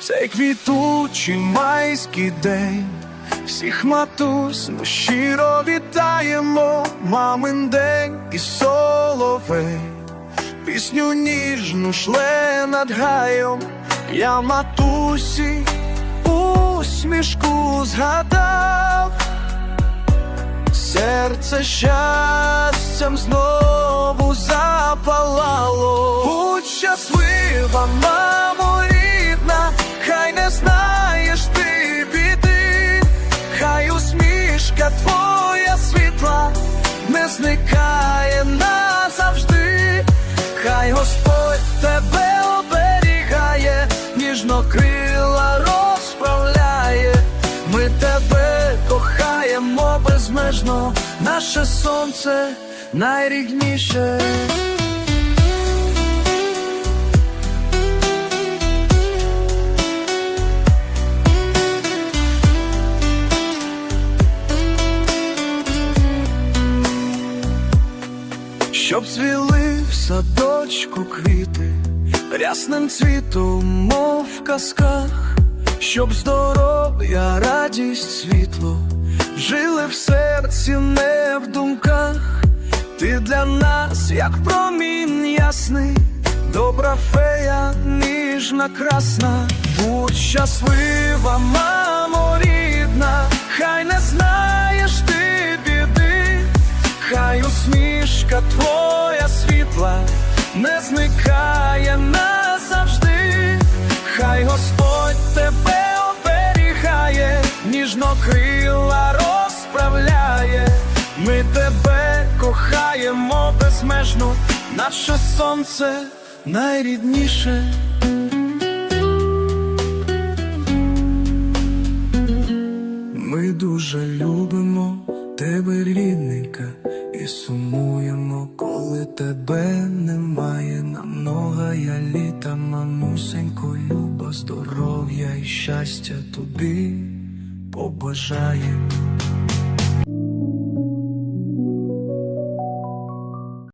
Цей квітучий майський день. Всіх матусь ми щиро вітаємо, мамин день і соловей, пісню ніжну шле над гаєм, я матусі усмішку згадав, серце щастям знову запалало. Будь щаслива, мамо зникає назавжди, хай Господь тебе оберігає, ніжно крила розправляє. Ми тебе кохаємо безмежно, наше сонце найрідніше. Щоб цвіли в садочку квіти, рясним цвітом, мов в казках, щоб здоров'я, радість, світло жили в серці, не в думках. Ти для нас, як промінь ясний, добра фея, ніжна, красна, будь щаслива, мамо рідна, хай не знаєш усмішка твоя світла не зникає назавжди, хай Господь тебе оберігає, ніжно крила розправляє, ми тебе кохаємо безмежно, наше сонце найрідніше. Ми дуже любимо тебе, рідненька, і сумуємо, коли тебе немає. На многая літа, мамусенько, люба, здоров'я і щастя тобі побажаємо.